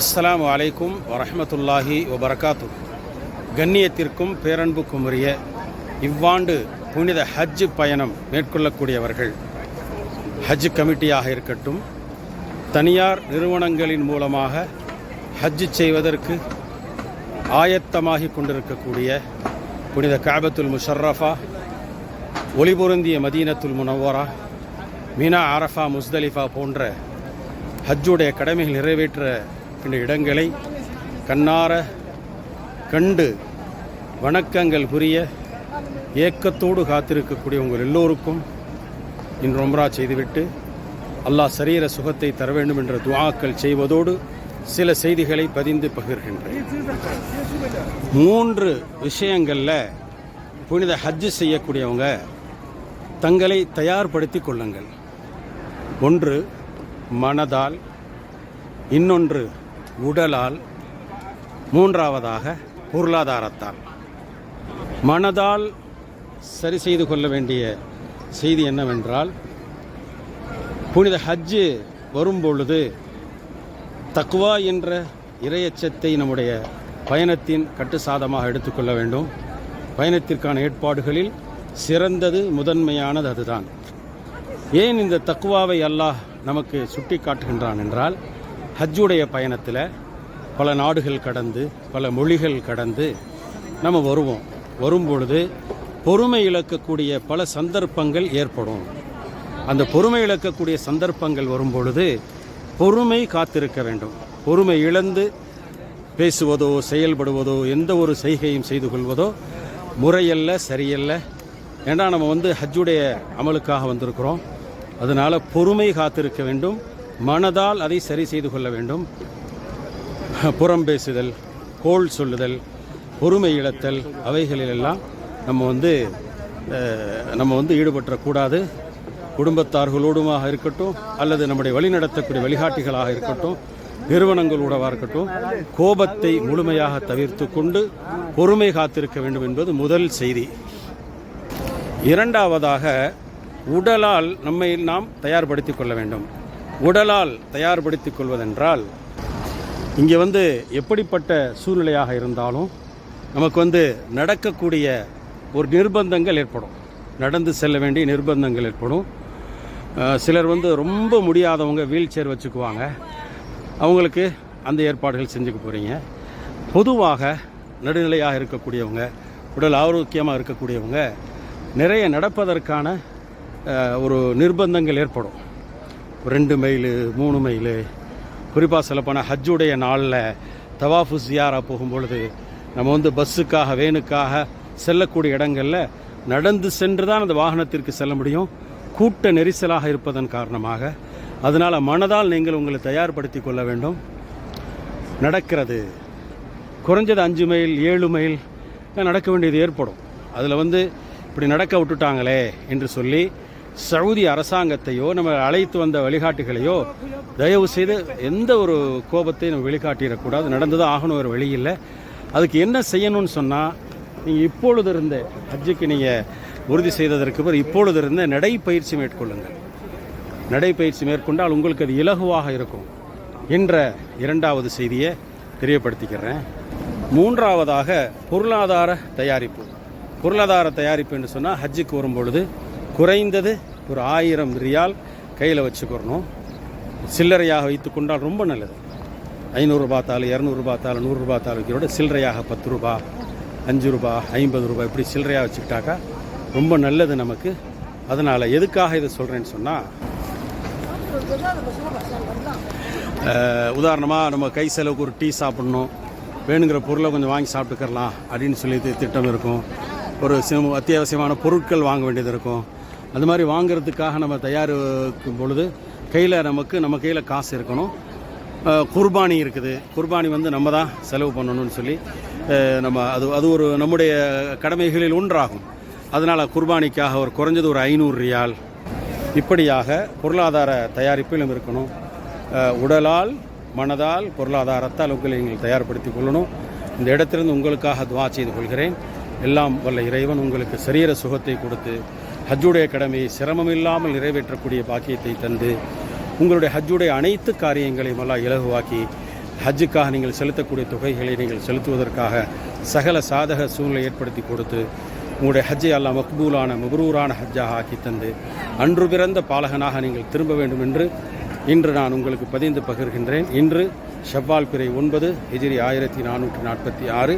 அஸ்லாம் அலைக்கும் வரஹ்மத்துல்லாஹி வபரகாத்து. கண்ணியத்திற்கும் பேரன்புக்கும் உரிய இவ்வாண்டு புனித ஹஜ் பயணம் மேற்கொள்ளக்கூடியவர்கள் ஹஜ் கமிட்டியாக இருக்கட்டும் தனியார் நிறுவனங்களின் மூலமாக ஹஜ் செய்வதற்கு ஆயத்தமாகி கொண்டிருக்கக்கூடிய புனித காபத்துல் முஷர்ரஃபா ஒளிபொருந்திய மதீனத்துல் முனவரா மீனா அரஃபா முஸ்தலிஃபா போன்ற ஹஜ்ஜுடைய கடமைகள் நிறைவேற்ற இந்த இடங்களை கண்ணார கண்டு வணக்கங்கள் புரிய ஏக்கத்தோடு காத்திருக்கக்கூடிய உங்கள் எல்லோருக்கும் இன்று ஒம்ரா செய்துவிட்டு அல்லாஹ் சரீர சுகத்தை தர வேண்டும் என்ற துவாக்கள் செய்வதோடு சில செய்திகளை பதிந்து பகிர்கின்றேன். மூன்று விஷயங்களில் புனித ஹஜ்ஜு செய்யக்கூடியவங்க தங்களை தயார்படுத்தி கொள்ளுங்கள். ஒன்று மனதால். இன்னொன்று உடலால் மூன்றாவதாக பொருளாதாரத்தால். மனதால் சரி செய்து கொள்ள வேண்டிய செய்தி என்னவென்றால் புனித ஹஜ்ஜு வரும்பொழுது தக்குவா என்ற இரையச்சத்தை நம்முடைய பயணத்தின் கட்டுசாதமாக எடுத்துக்கொள்ள வேண்டும். பயணத்திற்கான ஏற்பாடுகளில் சிறந்தது முதன்மையானது அதுதான். ஏன் இந்த தக்குவாவை அல்லாஹ் நமக்கு சுட்டி காட்டுகின்றான் என்றால் ஹஜ்ஜுடைய பயணத்தில் பல நாடுகள் கடந்து பல மொழிகள் கடந்து நம்ம வருவோம். வரும்பொழுது பொறுமை இழக்கக்கூடிய பல சந்தர்ப்பங்கள் ஏற்படும். அந்த பொறுமை இழக்கக்கூடிய சந்தர்ப்பங்கள் வரும்பொழுது பொறுமை காத்திருக்க வேண்டும். பொறுமை இழந்து பேசுவதோ செயல்படுவதோ எந்த ஒரு செய்கையும் செய்து கொள்வதோ முறையல்ல சரியல்ல. ஏன்னா நம்ம வந்து ஹஜ்ஜுடைய அமலுக்காக வந்திருக்கிறோம். அதனால் பொறுமை காத்திருக்க வேண்டும். மனதால் அதை சரி செய்து கொள்ள வேண்டும். புறம் பேசுதல் கோல் சொல்லுதல் பொறுமை இழத்தல் அவைகளிலெல்லாம் நம்ம வந்து நம்ம வந்து ஈடுபட்டக்கூடாது குடும்பத்தார்களோடுமாக இருக்கட்டும் அல்லது நம்முடைய வழிநடத்தக்கூடிய வழிகாட்டிகளாக இருக்கட்டும் நிறுவனங்களோடவாக இருக்கட்டும் கோபத்தை முழுமையாக தவிர்த்து கொண்டு பொறுமை காத்திருக்க வேண்டும் என்பது முதல் செய்தி. இரண்டாவதாக உடலால் நம்மை நாம் தயார்படுத்திக் கொள்ள வேண்டும். உடலால் தயார்படுத்திக் கொள்வதென்றால் இங்கே வந்து எப்படிப்பட்ட சூழ்நிலையாக இருந்தாலும் நமக்கு வந்து நடக்கக்கூடிய ஒரு நிர்பந்தங்கள் ஏற்படும். நடந்து செல்ல வேண்டிய நிர்பந்தங்கள் ஏற்படும். சிலர் வந்து ரொம்ப முடியாதவங்க வீல் சேர் வச்சுக்குவாங்க. அவங்களுக்கு அந்த ஏற்பாடுகள் செஞ்சுக்க போகிறீங்க பொதுவாக நடுநிலையாக இருக்கக்கூடியவங்க உடல் ஆரோக்கியமாக இருக்கக்கூடியவங்க நிறைய நடப்பதற்கான ஒரு நிர்பந்தங்கள் ஏற்படும். ரெண்டு மைலு மூணு மைலு குறிப்பாக சொல்லப்போனால் ஹஜ்ஜுடைய நாளில் தவாஃபு ஜியாரா போகும்பொழுது நம்ம வந்து பஸ்ஸுக்காக வேனுக்காக செல்லக்கூடிய இடங்களில் நடந்து சென்று தான் அந்த வாகனத்திற்கு செல்ல முடியும். கூட்ட நெரிசலாக இருப்பதன் காரணமாக. அதனால் மனதால் நீங்கள் உங்களை தயார்படுத்தி கொள்ள வேண்டும். நடக்கிறது. குறைஞ்சது அஞ்சு மைல் ஏழு மைல் நடக்க வேண்டியது ஏற்படும். அதில் வந்து இப்படி நடக்க விட்டுட்டாங்களே என்று சொல்லி சவுதி அரசாங்கத்தையோ நம்ம அழைத்து வந்த வழிகாட்டுகளையோ தயவு செய்து எந்த ஒரு கோபத்தையும் நம்ம வெளிக்காட்டிடக்கூடாது. நடந்துதான் ஆகணும் ஒரு வழி இல்லை. அதுக்கு என்ன செய்யணும்னு சொன்னால் நீங்கள் இப்பொழுது இருந்த ஹஜ்ஜுக்கு நீங்கள் உறுதி செய்ததற்கு பிறகு இப்பொழுது இருந்த நடைப்பயிற்சி மேற்கொள்ளுங்கள். நடைப்பயிற்சி மேற்கொண்டால் உங்களுக்கு அது இலகுவாக இருக்கும் என்ற இரண்டாவது செய்தியை தெரியப்படுத்திக்கிறேன். மூன்றாவதாக பொருளாதார தயாரிப்பு. பொருளாதார தயாரிப்பு என்று சொன்னால் ஹஜ்ஜுக்கு வரும்பொழுது குறைந்தது ஒரு ஆயிரம் ரியால் கையில் வச்சுக்கிறணும். சில்லறையாக வைத்துக்கொண்டால் ரொம்ப நல்லது. ஐநூறுரூபா தாள் இரநூறுபா தாள் நூறுரூபா தாள் வைக்கிறோட சில்லறையாக பத்து ரூபா அஞ்சு ரூபா ஐம்பது ரூபாய் இப்படி சில்லறையாக வச்சுக்கிட்டாக்கா ரொம்ப நல்லது நமக்கு. அதனால் எதுக்காக இதை சொல்கிறேன்னு சொன்னால் உதாரணமாக நம்ம கை செலவுக்கு ஒரு டீ சாப்பிட்ணும். வேணுங்கிற பொருளை கொஞ்சம் வாங்கி சாப்பிட்டுக்கலாம் அப்படின்னு சொல்லி திட்டம் இருக்கும். ஒரு சில அத்தியாவசியமான பொருட்கள் வாங்க வேண்டியது இருக்கும். அது மாதிரி வாங்கிறதுக்காக நம்ம தயாரிக்கும் பொழுது கையில் நமக்கு நம்ம கையில் காசு இருக்கணும். குர்பானி இருக்குது. குர்பானி வந்து நம்ம தான் செலவு பண்ணணும்னு சொல்லி நம்ம அது அது ஒரு நம்முடைய கடமைகளில் ஒன்றாகும். அதனால் குர்பானிக்காக ஒரு குறைஞ்சது ஒரு ஐநூறு ரியால் இப்படியாக பொருளாதார தயாரிப்பிலும் இருக்கணும். உடலால் மனதால் பொருளாதாரத்தால் உங்களை நீங்கள் தயார்படுத்திக் கொள்ளணும். இந்த இடத்திலிருந்து உங்களுக்காக துவா செய்து கொள்கிறேன். எல்லாம் வல்ல இறைவன் உங்களுக்கு சரீர சுகத்தை கொடுத்து ஹஜ்ஜுடைய கடமையை சிரமம் இல்லாமல் நிறைவேற்றக்கூடிய பாக்கியத்தை தந்து உங்களுடைய ஹஜ்ஜுடைய அனைத்து காரியங்களையும் எல்லாம் இலகுவாக்கி ஹஜ்ஜுக்காக நீங்கள் செலுத்தக்கூடிய தொகைகளை நீங்கள் செலுத்துவதற்காக சகல சாதக சூழ்நிலை ஏற்படுத்தி கொடுத்து உங்களுடைய ஹஜ்ஜை அல்லாஹ் மக்பூலான மபரூரான ஹஜ்ஜாக ஆக்கி தந்து அன்று பிறந்த பாலகனாக நீங்கள் திரும்ப வேண்டும் என்று இன்று நான் உங்களுக்கு பதிந்து பகிர்கின்றேன். இன்று ஷவ்வால் பிறை ஒன்பது ஹிஜிரி ஆயிரத்தி நானூற்றி நாற்பத்தி ஆறு.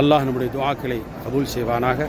அல்லாஹ் நம்முடைய துவாக்களை கபூல் செய்வானாக.